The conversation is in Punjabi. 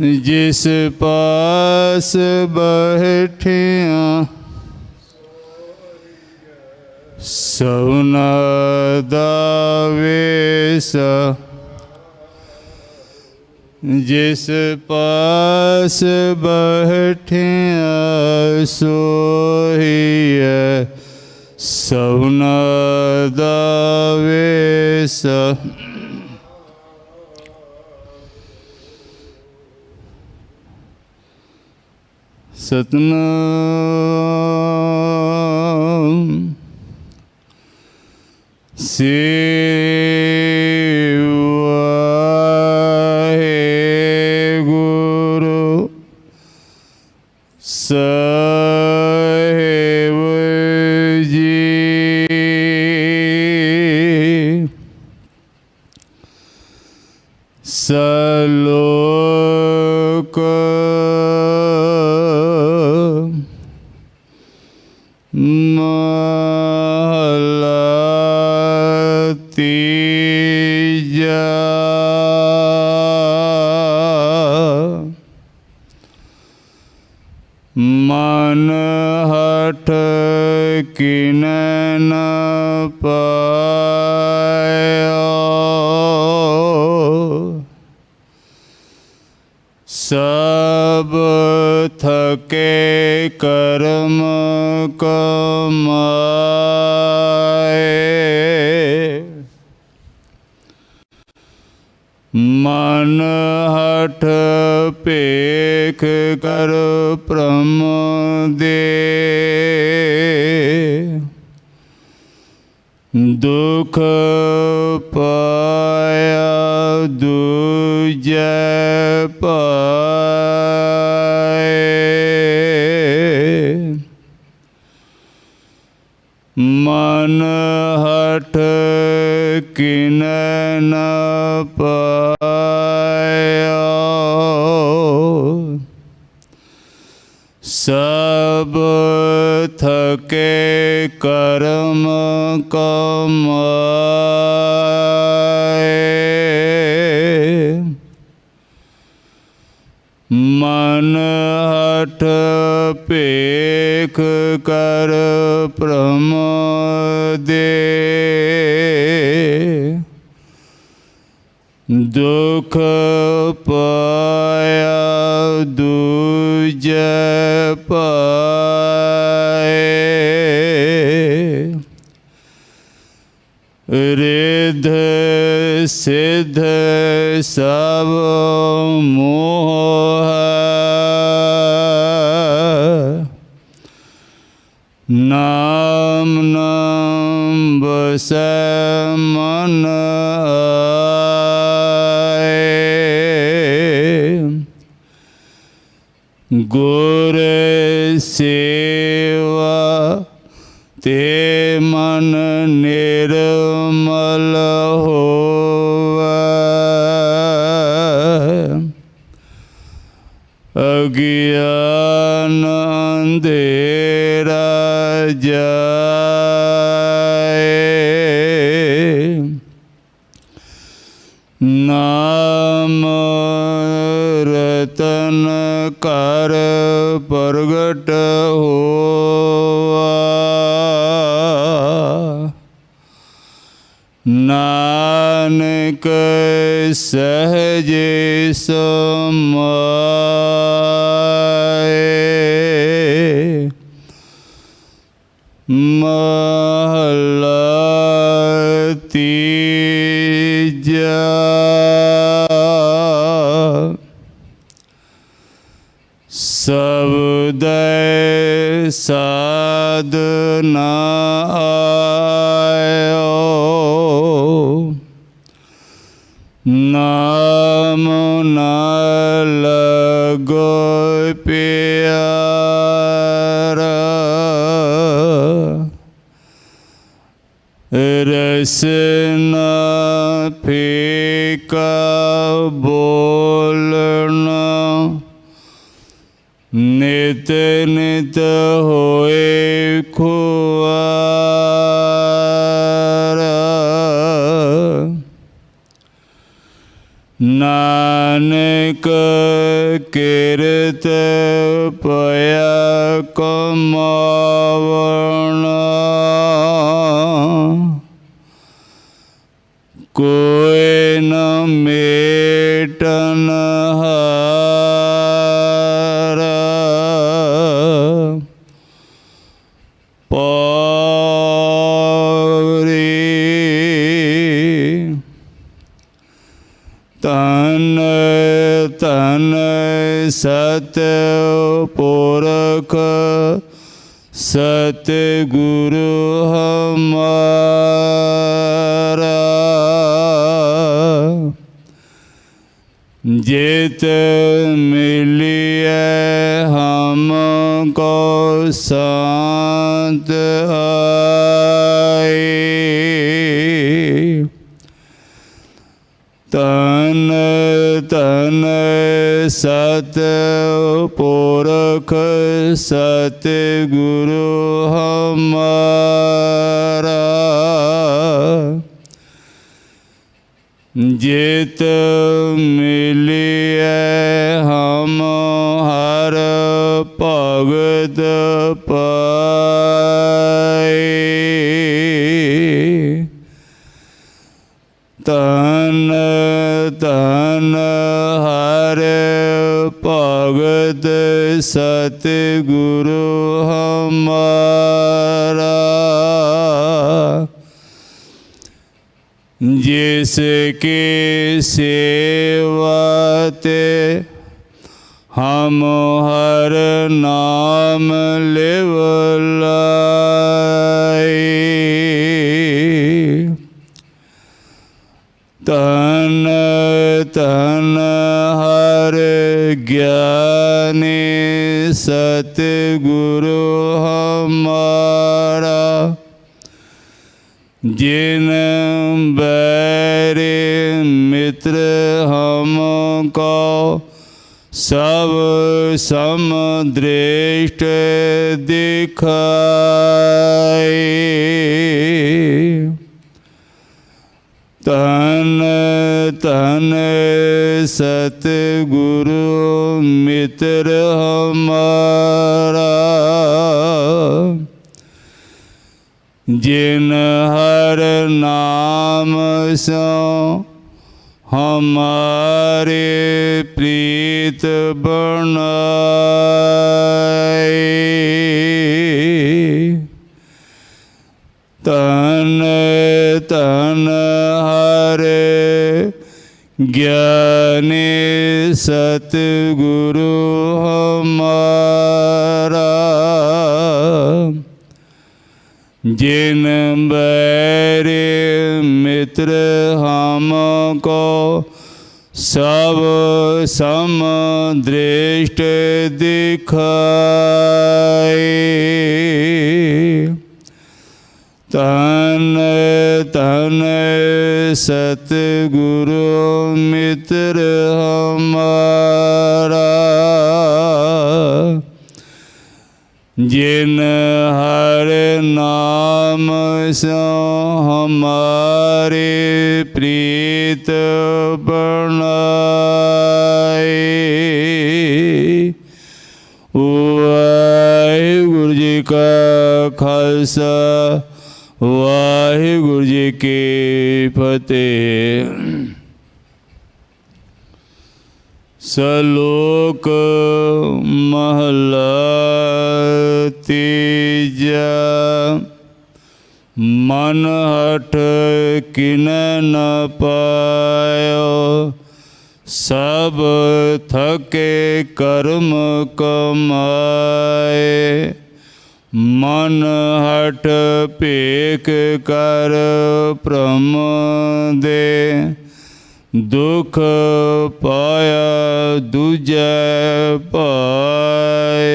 जिस पास बैठिया सौना जिस पास बैठिया सोही सौना ਸਤਨਾਮ। ਸ਼ੇ ਤੀਜਾ ਮਨ ਹਠ ਕਿਨ ਪਾਇਓ ਸਭ ਥਕੇ ਕਰਮ ਕਮਾਏ ਮਨ ਹਠ ਭੇਖ ਕਰ ਪ੍ਰਮ ਦੇ। ਦੁਖ ਪਾਇਆ ਦੂਜੈ ਪਾਏ। ਮਨ ਹਠ ਕਿਨ ਨ ਪਾਇਓ ਸਭ ਥਕੇ ਕਰਮ ਕਮਾਏ। ਮਨ ਹਠ ਭੇਖ ਕਰ ਪ੍ਰਮ ਦੇ। ਦੁਖ ਪਾਇਆ ਦੂਜੈ ਪਾਏ। ਰਿਧ ਸਿਧ ਸਭ ਮੋਹ ਗੁਰ ਸੇਵਾ ਤੇ ਮਨ ਨਿਰਮਲ ਹੋਵੇ। ਅਗਿਆਨ ਅੰਧੇਰਾ ਜਾਏ ਨਾਮ ਰਤਨ ਕਰ ਪ੍ਰਗਟ ਹੋਆ। ਨਾਨਕ ਸਹਜੇ ਸਮਾਏ। ਮਹਲਾ ਤੀਜਾ। ਸਬਦੈ ਸਾਧਨਾ ਆਇਓ। ਨਾਮ ਨਾ ਲਗੋ ਪਿਆਰਾ। ਰਸਨਾ ਫੇਕਾ ਬੋਲਣਾ। ਨਿਤ ਨਿਤ ਹੋਏ ਖੁਆਰਾ। ਨਾਨਕ ਕਿਰਤ ਪਿਆ ਕਮਾਵਣਾ। ਸਤ ਪੁਰਖ ਸਤ ਗੁਰੂ ਹਮਾਰਾ। ਜਿਤ ਮਿਲਿਐ ਸਤ ਪੁਰਖ ਸਤ ਗੁਰੂ ਹਮਾਰਾ। ਜਿਤ ਮਿਲਿਐ ਹਮ ਹਰ ਭਗਤ ਪਾਏ ਜਿਸ ਕੇ ਸੇਵਾ ਹਮ ਹਰ ਨਾਮ ਲਿਵ ਲਾਈ ਤਨ ਤਨ ਹਰ ਗਿਆਨੀ ਸਤ ਗੁਰੂ ਹਮਾਰਾ। ਜਿਨ ਮਿੱਤਰ ਹਮ ਕੋ ਸਭ ਸਮ ਦ੍ਰਿਸ਼ਟ ਦਿਖਾਈ ਤਨ ਤਨ ਸਤ ਗੁਰੂ ਮਿੱਤਰ ਹਮਾਰਾ, ਜਿਨ ਹਰ ਨਾਮ ਸੋ ਹਮਾਰੇ ਪ੍ਰੀਤ ਬਣਾਈ ਤਨ ਤਨ ਹਰ ਗਿਆਨੀ ਸਤ ਜਿਨ ਬੈਰੇ ਮਿੱਤਰ ਹਮ ਕੋ, ਸਭ ਸਮ ਦ੍ਰਿਸ਼ਟ ਦਿਖਾਈ ਤਨ ਤਨ ਸਤ ਗੁਰੂ ਮਿੱਤਰ ਹਮਾਰਾ। ਜਿਨ ਹਰ ਨਾਮ ਸੋ ਹਮਾਰੇ ਪ੍ਰੀਤ ਬਣਾਈ ਵਾਹਿਗੁਰੂ ਜੀ ਕਾ ਖਾਲਸਾ, ਵਾਹਿਗੁਰੂ ਜੀ ਕੀ ਫਤਿਹ। ਸਲੋਕ ਮਹਲਾ ਤੀਜਾ ਮਨ ਹਠ ਕਿਨ ਨ ਪਾਇਓ ਸਭ ਥਕੇ ਕਰਮ ਕਮਾਏ ਮਨ ਹਟ ਭੇਕ ਕਰ ਭ੍ਰਮ ਦੇ ਦੁਖ ਪਾਇਆ ਦੂਜੈ ਪਾਏ।